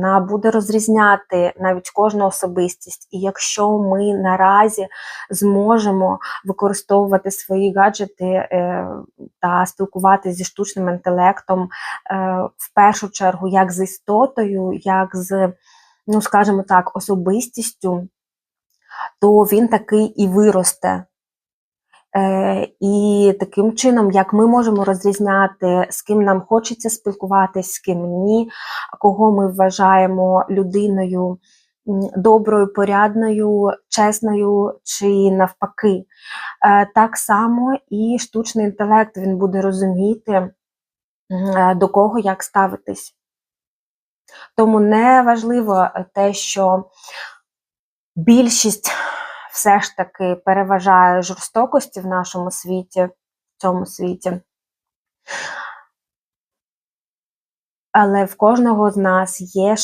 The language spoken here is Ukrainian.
Вона буде розрізняти навіть кожну особистість, і якщо ми наразі зможемо використовувати свої гаджети е, та спілкуватися зі штучним інтелектом е, в першу чергу як з істотою, як з, ну скажімо так, особистістю, то він такий і виросте. Е, і таким чином, як ми можемо розрізняти, з ким нам хочеться спілкуватись, з ким ні, кого ми вважаємо людиною доброю, порядною, чесною чи навпаки. Е, Так само і штучний інтелект він буде розуміти, е, до кого як ставитись. Тому не важливо те, що більшість все ж таки переважає жорстокості в нашому світі, в цьому світі. Але в кожного з нас є